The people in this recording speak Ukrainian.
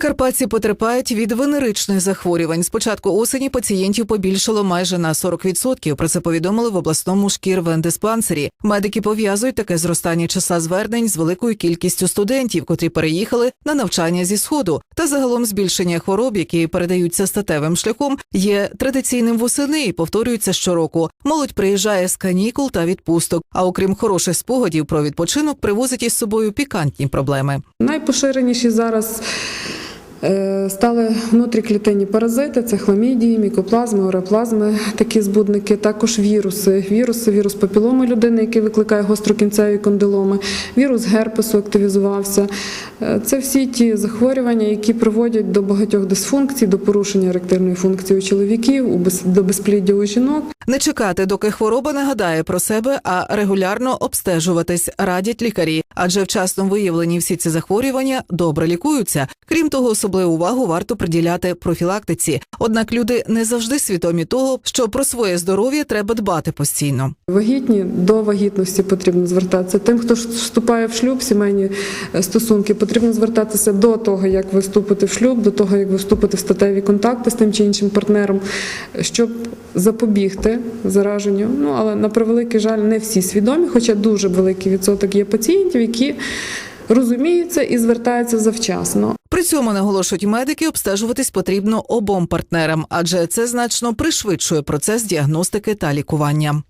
Прикарпатці потерпають від венеричних захворювань. З початку осені пацієнтів побільшало майже на 40%. Про це повідомили в обласному шкірвендиспансері. Медики пов'язують таке зростання часа звернень з великою кількістю студентів, котрі переїхали на навчання зі сходу. Та загалом збільшення хвороб, які передаються статевим шляхом, є традиційним восени і повторюється щороку. Молодь приїжджає з канікул та відпусток. А окрім хороших спогадів про відпочинок, привозить із собою пікантні проблеми. Найпоширеніші зараз стали внутріклітинні паразити, це хламідії, мікоплазми, ореплазми, такі збудники, також віруси. Віруси, вірус папіломи людини, який викликає гострокінцеві кондиломи, вірус герпесу активізувався. Е, Це всі ті захворювання, які приводять до багатьох дисфункцій, до порушення еректильної функції у чоловіків, до безпліддя у жінок. Не чекати, доки хвороба нагадає про себе, а регулярно обстежуватись радять лікарі, адже вчасно виявлені всі ці захворювання добре лікуються. Крім того, особливу увагу варто приділяти профілактиці. Однак люди не завжди свідомі того, що про своє здоров'я треба дбати постійно. Вагітні до вагітності потрібно звертатися. Тим, хто вступає в шлюб, сімейні е, стосунки, потрібно звертатися до того, як ви вступите в шлюб, до того, як ви вступите в статеві контакти з тим чи іншим партнером, щоб запобігти зараженню. Ну але на превеликий жаль, не всі свідомі, хоча дуже великий відсоток є пацієнтів, які розуміються і звертаються завчасно. При цьому наголошують медики, обстежуватись потрібно обом партнерам, адже це значно пришвидшує процес діагностики та лікування.